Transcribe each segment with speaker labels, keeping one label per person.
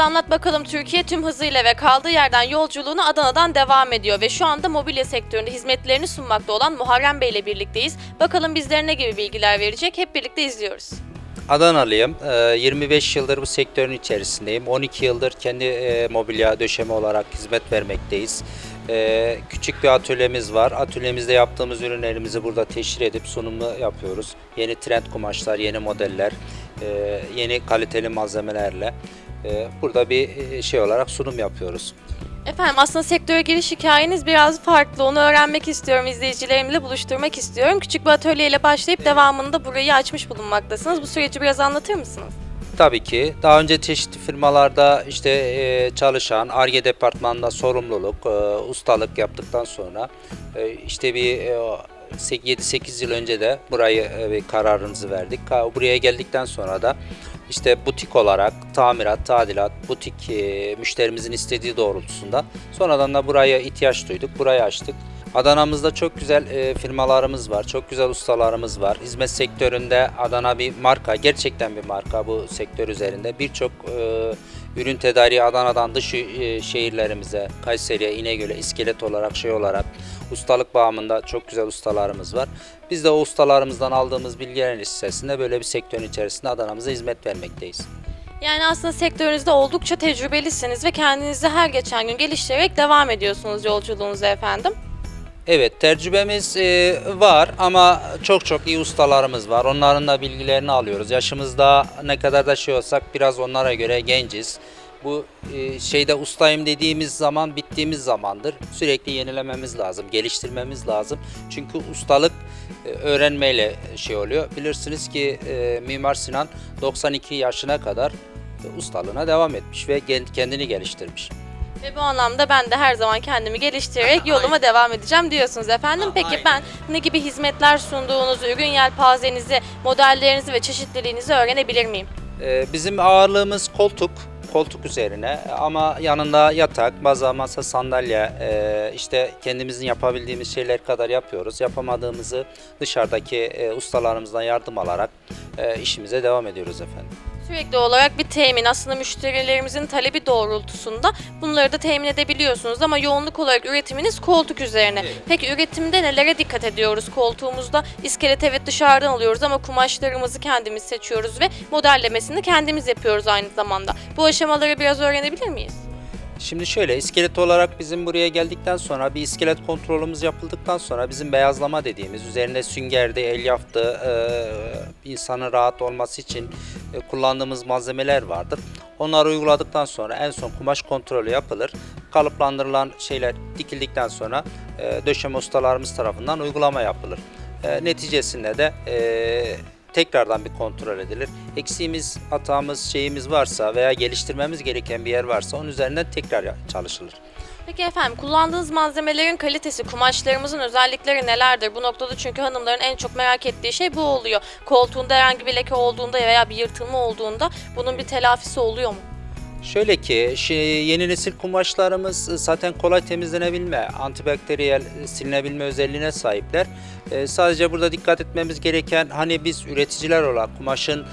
Speaker 1: Anlat Bakalım Türkiye tüm hızıyla ve kaldığı yerden yolculuğunu Adana'dan devam ediyor ve şu anda mobilya sektöründe hizmetlerini sunmakta olan Muharrem Bey ile birlikteyiz. Bakalım bizlere ne gibi bilgiler verecek hep birlikte izliyoruz.
Speaker 2: Adanalıyım. Ee, 25 yıldır bu sektörün içerisindeyim. 12 yıldır kendi e, mobilya döşeme olarak hizmet vermekteyiz. Ee, Küçük bir atölyemiz var. Atölyemizde yaptığımız ürünlerimizi burada teşhir edip sunumu yapıyoruz. Yeni trend kumaşlar, yeni modeller, e, yeni kaliteli malzemelerle burada bir e, şey olarak sunum yapıyoruz.
Speaker 1: Efendim aslında sektöre giriş hikayeniz biraz farklı. Onu öğrenmek istiyorum, izleyicilerimle buluşturmak istiyorum. Küçük bir atölyeyle başlayıp devamında burayı açmış bulunmaktasınız. Bu süreci biraz anlatır mısınız?
Speaker 2: Tabii ki. Daha önce çeşitli firmalarda işte e, çalışan, ARGE departmanında sorumluluk, e, ustalık yaptıktan sonra e, işte bir e, 7-8 yıl önce de burayı e, bir kararımızı verdik. Buraya geldikten sonra da işte butik olarak tamirat, tadilat, butik e, müşterimizin istediği doğrultusunda sonradan da buraya ihtiyaç duyduk. Burayı açtık. Adana'mızda çok güzel e, firmalarımız var, çok güzel ustalarımız var. Hizmet sektöründe Adana bir marka, gerçekten bir marka bu sektör üzerinde. Birçok e, ürün tedariği Adana'dan dış e, şehirlerimize, Kayseri'ye, İnegöl'e iskelet olarak, şey olarak ustalık bağımında çok güzel ustalarımız var. Biz de o ustalarımızdan aldığımız bilgilerin içerisinde böyle bir sektörün içerisinde Adana'mıza hizmet vermekteyiz.
Speaker 1: Yani aslında sektörünüzde oldukça tecrübelisiniz ve kendinizi her geçen gün geliştirerek devam ediyorsunuz yolculuğunuza efendim.
Speaker 2: Evet tecrübemiz e, var ama çok çok iyi ustalarımız var. Onların da bilgilerini alıyoruz. Yaşımızda ne kadar da şey olsak biraz onlara göre genciz. Bu e, şeyde ustayım dediğimiz zaman bittiğimiz zamandır. Sürekli yenilememiz lazım, geliştirmemiz lazım. Çünkü ustalık e, öğrenmeyle şey oluyor. Bilirsiniz ki e, Mimar Sinan 92 yaşına kadar e, ustalığına devam etmiş ve kendini geliştirmiş.
Speaker 1: Ve bu anlamda ben de her zaman kendimi geliştirerek yoluma devam edeceğim diyorsunuz efendim. Peki
Speaker 2: Aynen.
Speaker 1: ben ne gibi hizmetler sunduğunuzu, ürün yelpazenizi, modellerinizi ve çeşitliliğinizi öğrenebilir miyim?
Speaker 2: Ee, Bizim ağırlığımız koltuk, koltuk üzerine ama yanında yatak, baza, masa, sandalye, e, işte kendimizin yapabildiğimiz şeyler kadar yapıyoruz. Yapamadığımızı dışarıdaki e, ustalarımızdan yardım alarak e, işimize devam ediyoruz efendim.
Speaker 1: Sürekli olarak bir temin aslında müşterilerimizin talebi doğrultusunda bunları da temin edebiliyorsunuz ama yoğunluk olarak üretiminiz koltuk üzerine.
Speaker 2: Evet.
Speaker 1: Peki üretimde nelere dikkat ediyoruz? Koltuğumuzda iskelet evet dışarıdan alıyoruz ama kumaşlarımızı kendimiz seçiyoruz ve modellemesini kendimiz yapıyoruz aynı zamanda. Bu aşamaları biraz öğrenebilir miyiz?
Speaker 2: Şimdi şöyle iskelet olarak bizim buraya geldikten sonra bir iskelet kontrolümüz yapıldıktan sonra bizim beyazlama dediğimiz üzerinde süngerdi, elyafdı, e, insanın rahat olması için e, kullandığımız malzemeler vardır. Onları uyguladıktan sonra en son kumaş kontrolü yapılır. Kalıplandırılan şeyler dikildikten sonra e, döşeme ustalarımız tarafından uygulama yapılır. E, neticesinde de e, tekrardan bir kontrol edilir. Eksiğimiz, hatamız, şeyimiz varsa veya geliştirmemiz gereken bir yer varsa onun üzerinden tekrar çalışılır.
Speaker 1: Peki efendim kullandığınız malzemelerin kalitesi, kumaşlarımızın özellikleri nelerdir? Bu noktada çünkü hanımların en çok merak ettiği şey bu oluyor. Koltuğunda herhangi bir leke olduğunda veya bir yırtılma olduğunda bunun bir telafisi oluyor mu?
Speaker 2: Şöyle ki yeni nesil kumaşlarımız e, zaten kolay temizlenebilme, antibakteriyel e, silinebilme özelliğine sahipler. E, sadece burada dikkat etmemiz gereken hani biz üreticiler olarak kumaşın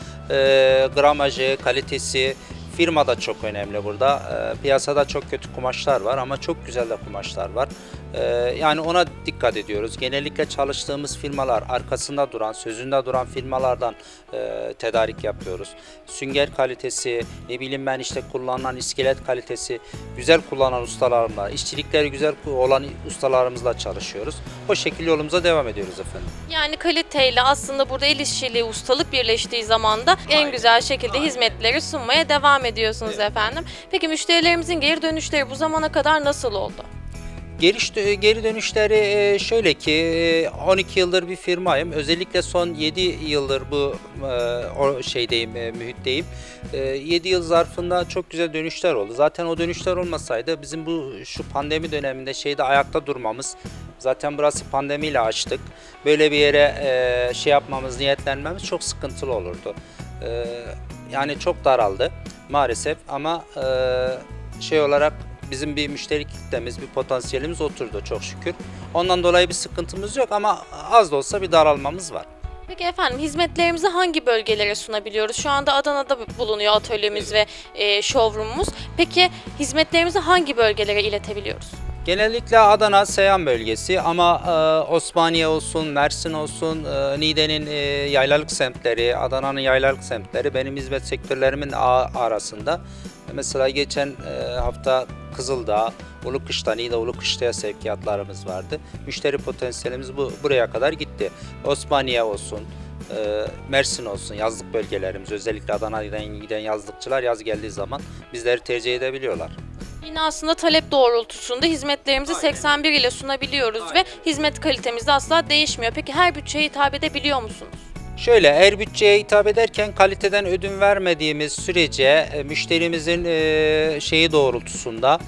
Speaker 2: gramajı, kalitesi, firma da çok önemli burada. Piyasada çok kötü kumaşlar var ama çok güzel de kumaşlar var. E, yani ona dikkat ediyoruz. Genellikle çalıştığımız firmalar arkasında duran, sözünde duran firmalardan e, tedarik yapıyoruz. Sünger kalitesi, ne bileyim ben işte kullanılan iskelet kalitesi güzel kullanan ustalarımla, işçilikleri güzel olan ustalarımızla çalışıyoruz. O şekilde yolumuza devam ediyoruz efendim.
Speaker 1: Yani kaliteyle aslında burada el işçiliği, ustalık birleştiği zaman da en
Speaker 2: Aynen.
Speaker 1: güzel şekilde
Speaker 2: Aynen.
Speaker 1: hizmetleri sunmaya devam ediyorsunuz
Speaker 2: Evet.
Speaker 1: efendim. Peki müşterilerimizin geri dönüşleri bu zamana kadar nasıl oldu?
Speaker 2: Geri, geri dönüşleri e, şöyle ki e, 12 yıldır bir firmayım. Özellikle son 7 yıldır bu e, şeydeyim, e, mühitteyim. 7 yıl zarfında çok güzel dönüşler oldu. Zaten o dönüşler olmasaydı bizim bu şu pandemi döneminde şeyde ayakta durmamız Zaten burası pandemiyle açtık. Böyle bir yere e, şey yapmamız, niyetlenmemiz çok sıkıntılı olurdu. E, yani çok daraldı maalesef ama e, şey olarak bizim bir müşteri kitlemiz, bir potansiyelimiz oturdu çok şükür. Ondan dolayı bir sıkıntımız yok ama az da olsa bir daralmamız var.
Speaker 1: Peki efendim hizmetlerimizi hangi bölgelere sunabiliyoruz? Şu anda Adana'da bulunuyor atölyemiz ve e, showroomumuz. Peki hizmetlerimizi hangi bölgelere iletebiliyoruz?
Speaker 2: Genellikle Adana, Seyhan bölgesi ama e, Osmaniye olsun, Mersin olsun, e, Niğde'nin e, yaylalık semtleri, Adana'nın yaylalık semtleri benim hizmet sektörlerimin arasında. Mesela geçen e, hafta Kızıldağ, Ulukış'ta, Niğde Ulukış'ta sevkiyatlarımız vardı. Müşteri potansiyelimiz bu buraya kadar gitti. Osmaniye olsun, e, Mersin olsun yazlık bölgelerimiz özellikle Adana'dan giden yazlıkçılar yaz geldiği zaman bizleri tercih edebiliyorlar.
Speaker 1: Yine aslında talep doğrultusunda hizmetlerimizi
Speaker 2: Aynen.
Speaker 1: 81 ile sunabiliyoruz ve
Speaker 2: Aynen.
Speaker 1: hizmet kalitemiz de asla değişmiyor. Peki her bütçeye hitap edebiliyor musunuz?
Speaker 2: Şöyle eğer bütçeye hitap ederken kaliteden ödün vermediğimiz sürece e, müşterimizin e, şeyi doğrultusunda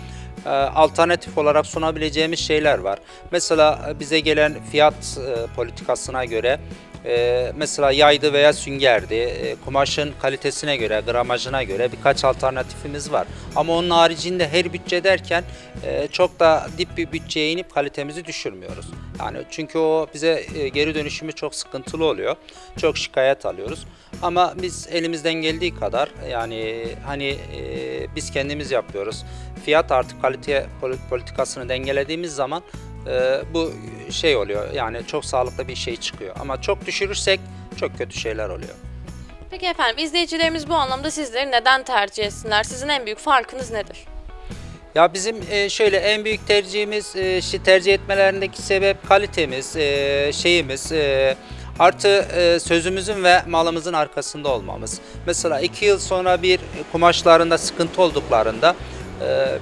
Speaker 2: e, alternatif olarak sunabileceğimiz şeyler var. Mesela bize gelen fiyat politikasına göre e, mesela yaydı veya süngerdi, e, kumaşın kalitesine göre, gramajına göre birkaç alternatifimiz var. Ama onun haricinde her bütçe derken e, çok da dip bir bütçeye inip kalitemizi düşürmüyoruz. Yani çünkü o bize e, geri dönüşümü çok sıkıntılı oluyor. Çok şikayet alıyoruz. Ama biz elimizden geldiği kadar yani hani e, biz kendimiz yapıyoruz. Fiyat artı kalite poli- politikasını dengelediğimiz zaman bu şey oluyor. Yani çok sağlıklı bir şey çıkıyor. Ama çok düşürürsek çok kötü şeyler oluyor.
Speaker 1: Peki efendim izleyicilerimiz bu anlamda sizleri neden tercih etsinler? Sizin en büyük farkınız nedir?
Speaker 2: Ya bizim e, şöyle en büyük tercihimiz e, tercih etmelerindeki sebep kalitemiz, e, şeyimiz artı sözümüzün ve malımızın arkasında olmamız. Mesela iki yıl sonra bir kumaşlarında sıkıntı olduklarında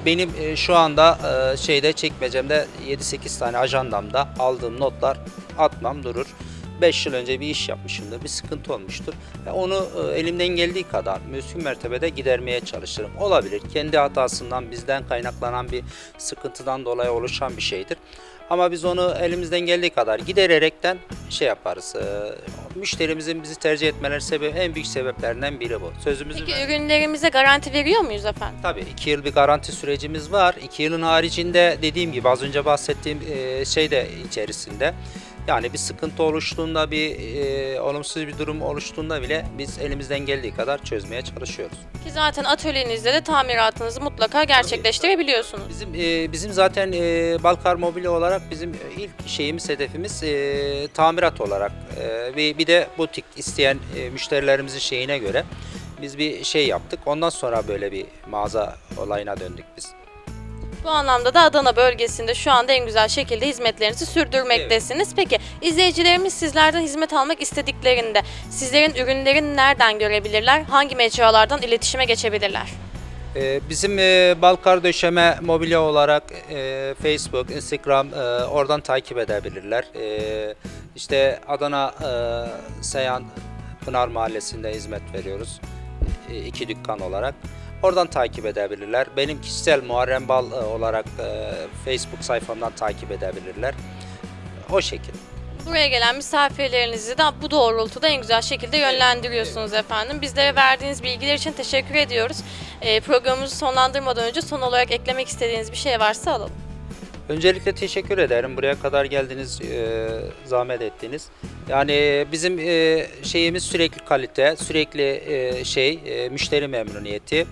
Speaker 2: benim e, şu anda e, şeyde çekmecemde 7-8 tane ajandamda aldığım notlar atmam durur. 5 yıl önce bir iş yapmışımdır, bir sıkıntı olmuştur. Onu e, elimden geldiği kadar mümkün mertebede gidermeye çalışırım. Olabilir, kendi hatasından, bizden kaynaklanan bir sıkıntıdan dolayı oluşan bir şeydir. Ama biz onu elimizden geldiği kadar gidererekten şey yaparız. E, müşterimizin bizi tercih etmeleri sebebi en büyük sebeplerinden biri bu. Sözümüzü
Speaker 1: Peki
Speaker 2: ver-
Speaker 1: ürünlerimize garanti veriyor muyuz efendim?
Speaker 2: Tabii 2 yıl bir garanti sürecimiz var. 2 yılın haricinde dediğim gibi az önce bahsettiğim e, şey de içerisinde. Yani bir sıkıntı oluştuğunda, bir e, olumsuz bir durum oluştuğunda bile biz elimizden geldiği kadar çözmeye çalışıyoruz.
Speaker 1: Ki zaten atölyenizde de tamiratınızı mutlaka gerçekleştirebiliyorsunuz.
Speaker 2: Bizim e, bizim zaten e, Balkar Mobilya olarak bizim ilk şeyimiz, hedefimiz e, tamirat olarak e, ve bir de butik isteyen e, müşterilerimizin şeyine göre biz bir şey yaptık. Ondan sonra böyle bir mağaza olayına döndük biz.
Speaker 1: Bu anlamda da Adana bölgesinde şu anda en güzel şekilde hizmetlerinizi sürdürmektesiniz. Peki izleyicilerimiz sizlerden hizmet almak istediklerinde sizlerin ürünlerini nereden görebilirler? Hangi mecralardan iletişime geçebilirler?
Speaker 2: Ee, Bizim e, Balkar Döşeme mobilya olarak e, Facebook, Instagram e, oradan takip edebilirler. E, İşte Adana e, Seyhan Pınar Mahallesi'nde hizmet veriyoruz. E, iki dükkan olarak. Oradan takip edebilirler. Benim kişisel Muharrem Bal e, olarak e, Facebook sayfamdan takip edebilirler. O şekil.
Speaker 1: Buraya gelen misafirlerinizi de bu doğrultuda en güzel şekilde yönlendiriyorsunuz efendim. Bizlere verdiğiniz bilgiler için teşekkür ediyoruz. Ee, programımızı sonlandırmadan önce son olarak eklemek istediğiniz bir şey varsa alalım.
Speaker 2: Öncelikle teşekkür ederim. Buraya kadar geldiniz, e, zahmet ettiniz. Yani bizim e, şeyimiz sürekli kalite, sürekli e, şey, e, müşteri memnuniyeti.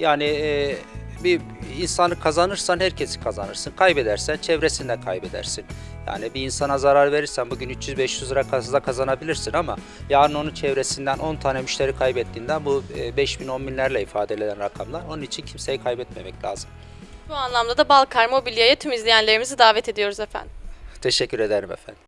Speaker 2: Yani e, bir insanı kazanırsan herkesi kazanırsın. Kaybedersen çevresinde kaybedersin. Yani bir insana zarar verirsen bugün 300-500 lira kazanabilirsin ama yarın onun çevresinden 10 tane müşteri kaybettiğinden bu e, 5 bin 10 binlerle ifade edilen rakamlar. Onun için kimseyi kaybetmemek lazım.
Speaker 1: Bu anlamda da Balkar Mobilya'ya tüm izleyenlerimizi davet ediyoruz efendim.
Speaker 2: Teşekkür ederim efendim.